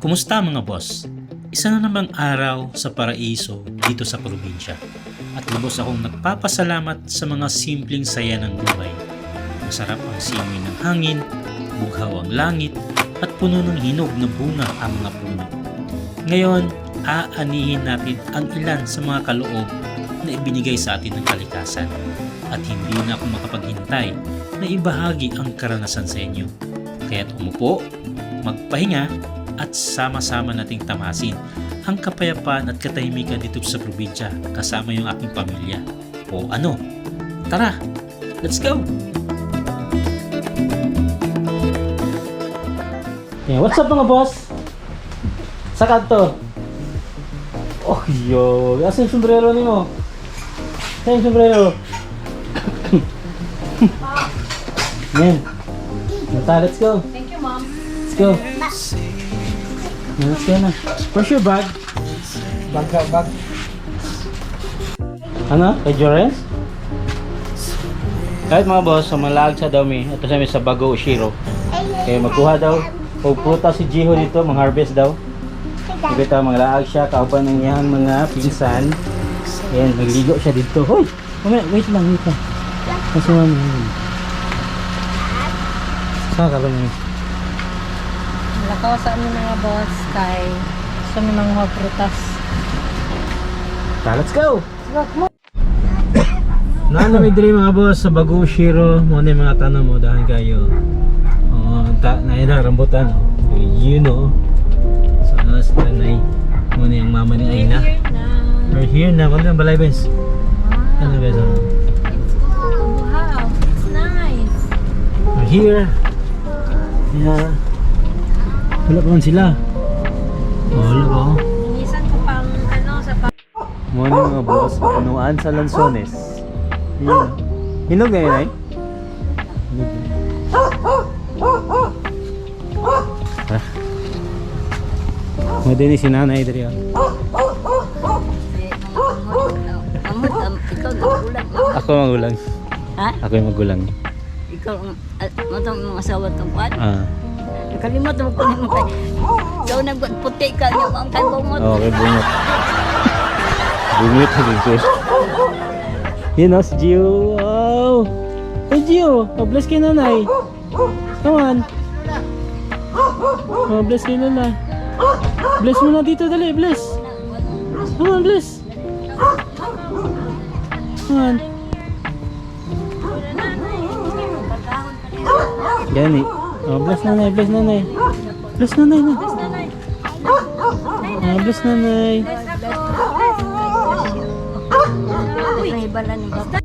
Kumusta mga boss? Isa na namang araw sa paraiso dito sa probinsya. At lubos akong nagpapasalamat sa mga simpleng saya ng buhay. Masarap ang simoy ng hangin, bughaw ang langit, at puno ng hinog na bunga ang mga puno. Ngayon, aanihin natin ang ilan sa mga kaloob na ibinigay sa atin ng kalikasan. At hindi na ako makapaghintay na ibahagi ang karanasan sa inyo. Kaya't umupo, magpahinga, at sama-sama nating tamasin ang kapayapaan at katahimikan dito sa probinsya kasama yung aking pamilya. O ano? Tara, let's go! Yeah, what's up mga boss? Sa kanto? Oh, yo. Asa yung sombrero ni mo? Saan yung sombrero? Yan. Mata, let's go. Thank you, Mom. Let's go. Let's go na. Where's your bag? Bag ka, bag. Ano? Kay Jorens? Kahit mga boss, sa malag sa dami. Ito sa sa Bago Ushiro. Kaya magkuha daw. O prutas si Jiho dito, mga harvest daw. Ibita, mga laag siya, kaupan ng iyang mga pinsan. Ayan, nagligo siya dito. Hoy! Wait lang, wait lang. Kasi mami. Saan ka ba niya? Lakaw sa amin mga boss kay sa may mga prutas. Ta, let's go! Naan may diri mga boss sa Bago Shiro mo na yung mga tanong mo dahil kayo. Oh, ta na ina rambutan. oh. You know. So ano sa tanay mo na yung mama ni Aina. We're here na. Ano yung balay bes? Ano bes? Oh. Wow, it's nice. We're here. Yeah. Wala pa man sila. Oh, wala pa. Inisan ko pang ano sa pa Mo mga boss, punuan sa lansones. Yun. Hinog na yun ay? Hinog na. Ah. Mo din si nanay diri. ah. Ako magulang. Ha? Ako yung magulang. Ikaw, ang matang mga asawa itong kwan. Ah. Kalimot mo ko mo kay. So, nagbuat puti ka niyo ang kay bungot. Oh, okay, bungot. Bungot din ko. Yun oh, si Gio. Wow! Hey Gio, oh, bless kay nanay. Come on. Oh, bless nanay. Bless mo na dito, dali, bless. Come on, bless. Come on. Gani. Oh, bless nanay, bless nanay. Bless nanay na. Bless nanay. Ang ibala ni Baba.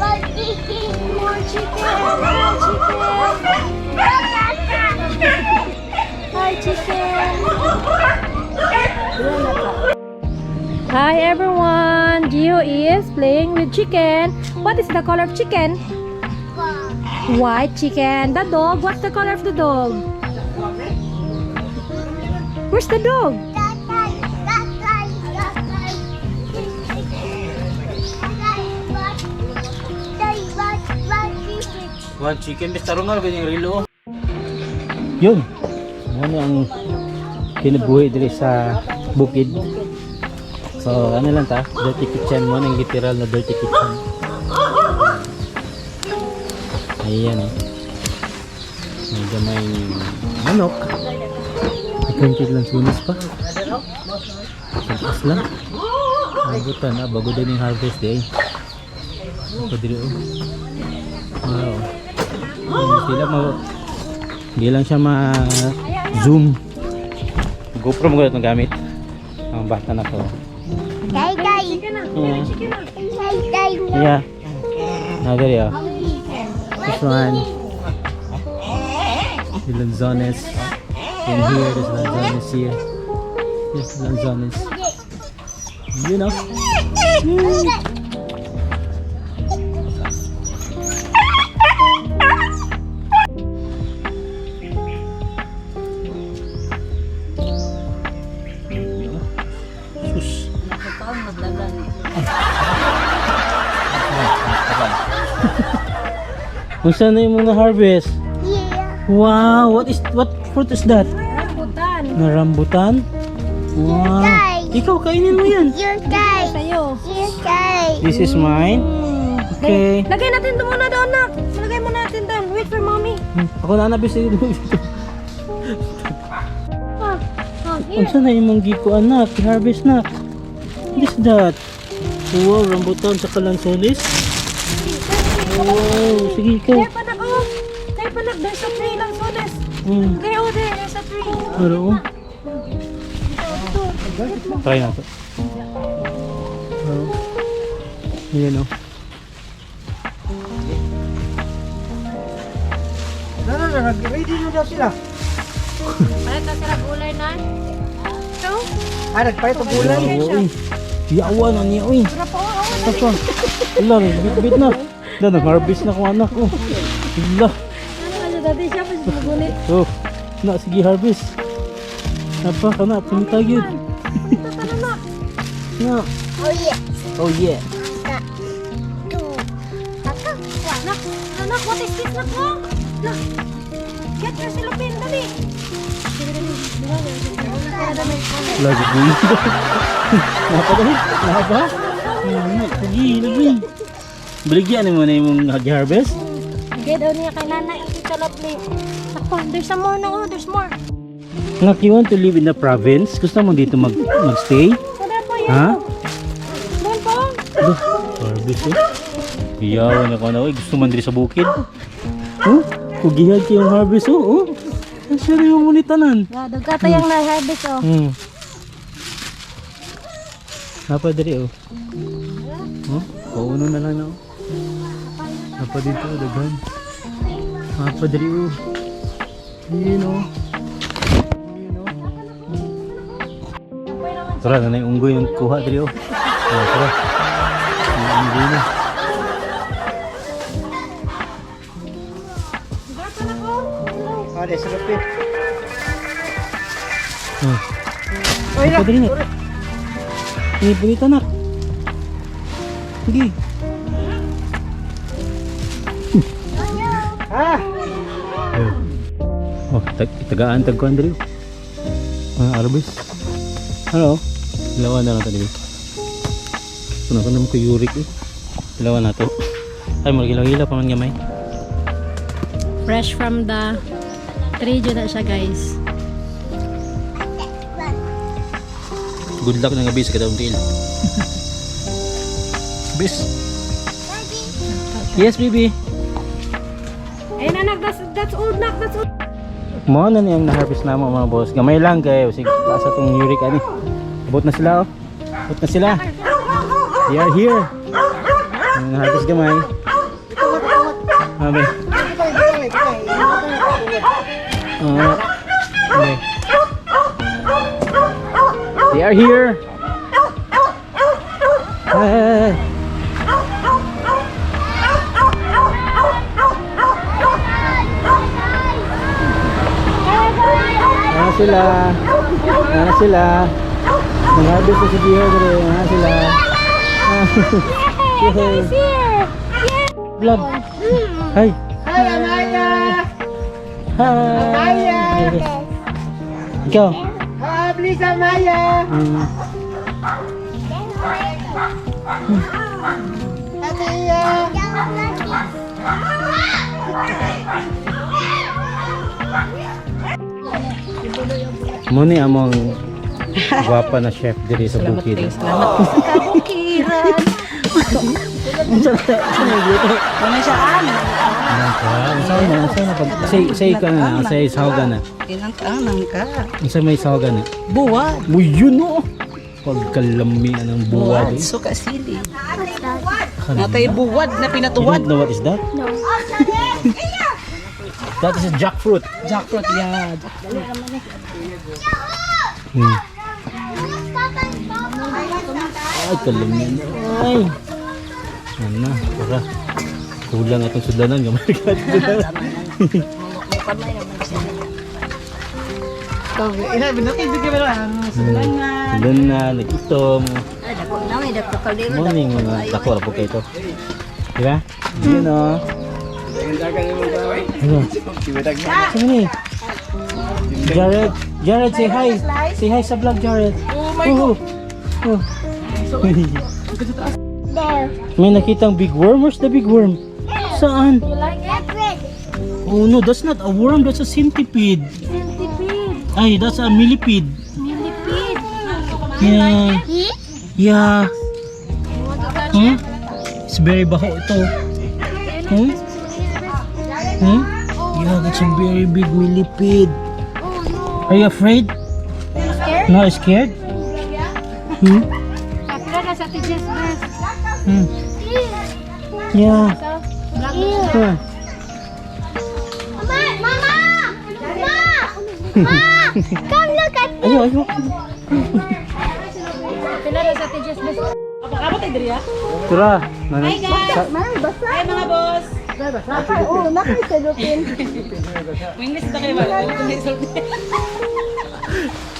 More chicken, more chicken. Hi everyone! Gio is playing with chicken. What is the color of chicken? White chicken. The dog, what's the color of the dog? Where's the dog? One chicken, basta ron nga yung rilo. Yun. Ano ang kinabuhi diri sa bukid. So, ano lang ta? Dirty kitchen mo, ang literal na dirty kitchen. Ayan eh. May gamay manok. Ikantit lang sunis pa. Pagkas lang. Mabutan na, bago din yung harvest day. Ako diri oh. Wow. Hindi sila ma hindi lang siya ma zoom. GoPro mo ganito gamit. Ang bata na ko. Day. Yeah. Yeah. Ah, there you go. This one. The Lanzones. In here, there's Lanzones here. Yes, Lanzones. You know. Unsa na yung mga harvest? Yeah. Wow, what is what fruit is that? Rambutan. Na rambutan? Wow. guys. Ikaw kainin mo yan. Your guy. Sa'yo. Your guy. This is mine. Okay. Lagay natin doon muna doon, nak. Lagay mo natin doon. Wait for mommy. Hmm, Ako na nabis dito. Ah, ah. Unsa na yung mong giko anak? Harvest na. What is that? Wow, rambutan sa kalansolis. Wow, sige ikaw. Kaya pa nak, oh. Kaya pa nak, there's a tree lang, so this. Hmm. Kaya oh, there, there's a tree. Pero, oh. Try na to. Oh. Ayan oh. Na, na, na, ready na daw sila. Palit na sila gulay na. So, Ah, nagpalit ang gulay. Uy. Yawa na niya, uy. oh, oh. Saka. Wala, bit-bit na. Wala, nag-harvest na ko anak ko. Wala. Ano ano, dati siya siya gulit. Oh, na, sige harvest. Apa ka na, yun. Na. Oh yeah. Oh yeah. Nak, anak, what is this, nak, oh? Nak, get your cellophane, dali. Lagi ko yun. Napa dali? Napa? Lagi, lagi. Baligyan mo na yung hagi-harvest? Okay, daw niya kay nanay. Ito lovely. Ako, there's some more na, oh, there's more. Nak, you want to live in the province? Gusto mo dito mag magstay? Wala po yan. Ha? Doon po. Ado, harvest eh. Iyawan ako na, uy. Gusto man diri sa bukid. Oh, kugihan ko yung harvest, oh. Oh, ang sarili mo ni tanan. Yeah, dagkatayang na harvest, oh. Hmm. Napa diri, oh. Oh, pauno na lang na, oh. Napa dito, daghan. Napa diri, oh. Yun, oh. Yun, oh. Tara, na yung unggoy yung kuha diri, oh. Tara, tara. Unggoy na. Ah, dahil sarap eh. Oh. Na. Ini punita, nak. Sige. Ah! Oh, tag itagaan tag kuan diri. Ah, arbis. Ano? Lawan na lang tadi. Kuno kuno ko yurik eh. Lawan na to. Ay, mo gilaw-gilaw pa man gamay. Fresh from the tree dyan na siya, guys. Good luck na nga bis sa kadawang tiil. bis. Yes, baby. Ayun, anak, that's, that's old, nak, that's old. Mo na niyang na-harvest na mo mga boss. Gamay lang kayo. Sige, sa tong yurik ani. Abot na sila oh. Abot na sila. They are here. Ang harvest gamay. Abe. Ah. Abe. They are here. Hey. Sila? Ano sila? Nag-harvest na si Gio. Ano sila? Vlog. Hi. Hi, Amaya! Hi. Ikaw. Ah, please, Amaya! Mm. Atiya! Mo ni among gwapa na chef diri sa bukid. Kabukiran. Ano siya an? Say na, say na pag say say ka na, say sawaga na. Tinang ka. Unsa may sawaga na? Buwad. Mo yun no. Pagkalami ng buwad. eh. Suka sili. Natay buwad na You pinatuwad. don't know what is that? No. that is a jackfruit. Jackfruit yan. Hmm. Ay, kalami na. Ay. Ano, para. Kulang atong sudanan. Gamay ka. Mo lang. Sudan na, nag-itom. Ay, dako na may dako kaliro. Morning dako ra po kayo to. Di ba? Yun o. Ano? Sino ni? Jared, Jared, say hi. Say hi sa vlog, Jared. Oh my God. Oh. There. May nakitang big worm. Where's the big worm? Saan? That red. Oh no, that's not a worm. That's a centipede. Centipede. Ay, that's a millipede. Millipede. Yeah. Yeah. Huh? It's very baho ito. Hmm? Hmm? Yeah, that's a very big millipede. Are you afraid? No, scared? Hmm? Hmm. Yeah. Huh. Mama! Mama! Mama! Ma! Come look at Ayo, ayo. Tara. Hi guys. Ay, oh, nakaisalupin.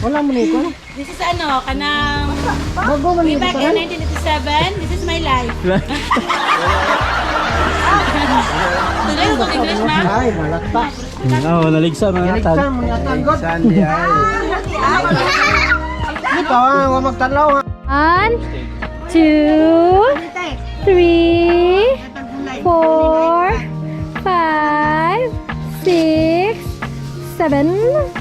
Wala mo na ito. This is ano, kanang Bago mo way back in 1987. This is my life. Tuloy ko English ma. Ay, malata. Oo, naligsa mga tan. Saan mo natanggot? Sandy ay. Magtalaw ha. One, two, three, four, seven.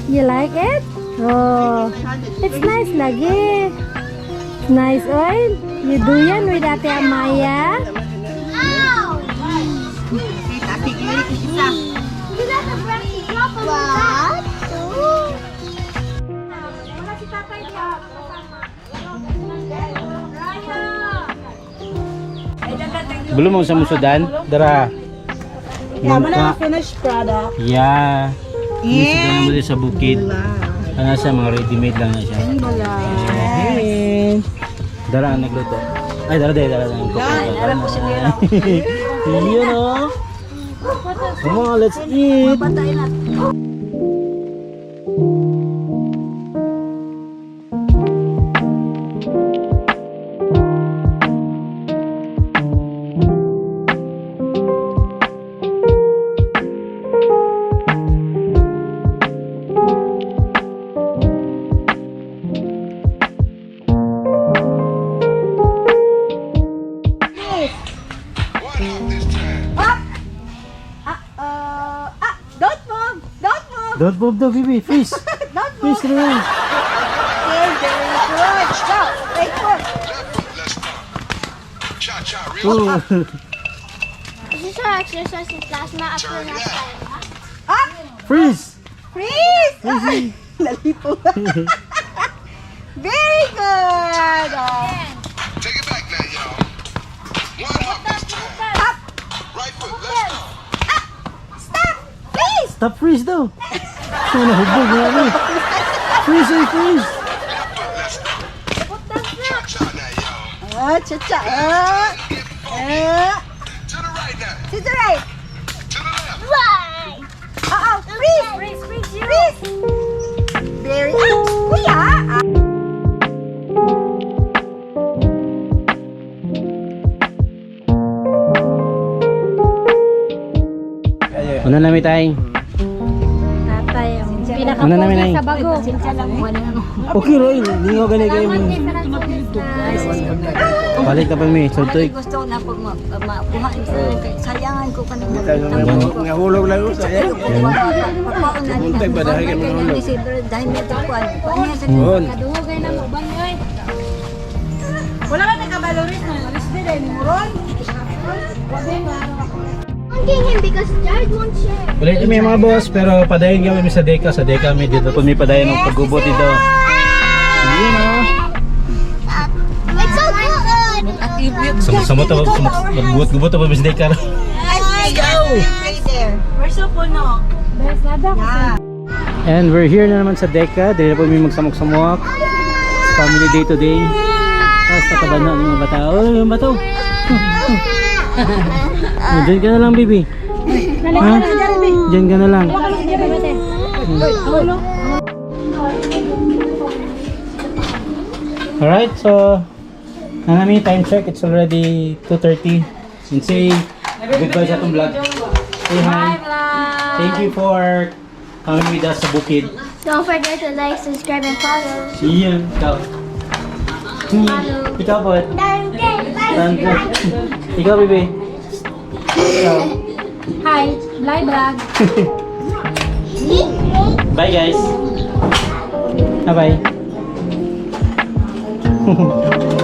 You like it? Oh, it's nice lagi. Nice oil. You do yan with Ate Amaya. Ow! You got the brush drop on What? Belum mau sa musudan? Dara. Yeah, mo na Mangka. finished product. Yeah. Musudan mo din sa bukid. Ano siya, mga ready-made lang na siya. Ayan. Dara ang nagluto. Ay, dara dara dara. Dara po siya nila. Yun o. Come on, let's eat. Don't move the baby. Freeze. Don't move! Freeze. Okay, very good. Go! Take foot! Oh. This is our exercise in class after na time. Up! Freeze. Freeze! Ay, nalipo. very good! Oh. Take it back now, y'all. One up this time. Up! Right foot, let's go. Stop! Please! Stop freeze nahubog na kami. Freeze, ay freeze. Cha-cha now, y'all. Ah, cha-cha. Ah, ah. To the right now. To the right. To the left. Why? Uh-oh, freeze! Freeze, freeze, freeze! Very, ah, kuya! Ah. Ano namin tayo? Tatay, ang Ano namin ay? sa bago. Okay, Roy. Hindi ko ganit kayo. Palit ka pa may. Suntoy. Gusto ko na pag ma- makuha sa sayangan ko kanina. Nga hulog lang ito. Buntay ba dahil ka mga hulog? Dahil may tapuan. Yun. Kadungogay na mo, banyoy. Wala ka nagkabaloris na. Alis din eh, muron. Thanking him because Jared won't share. Ulit may mga boss, pero padayon kami sa Deka. Sa Deka may dito po may padayon ng paggubot dito. Yun o. It's so good. Sama-sama to. Magbuot-gubot to sa Deka. Let's go! We're so puno. Best nada And we're here na naman sa Deka. Dili na po may magsamok-samok. Family day today. Tapos nakabana ng mga bata. Oh, yung bata. Oh, Diyan ka na lang, baby. Ha? Diyan ka na lang. Alright, so Nanami, time check. It's already 2.30. And say goodbye sa itong vlog. Say hi. Bye, vlog. Thank you for coming with us sa bukid. Don't forget to like, subscribe, and follow. Iyan, ikaw. Ikaw po. Tanda. Ikaw, bebe. Hi, live vlog. Bye, guys. Bye-bye.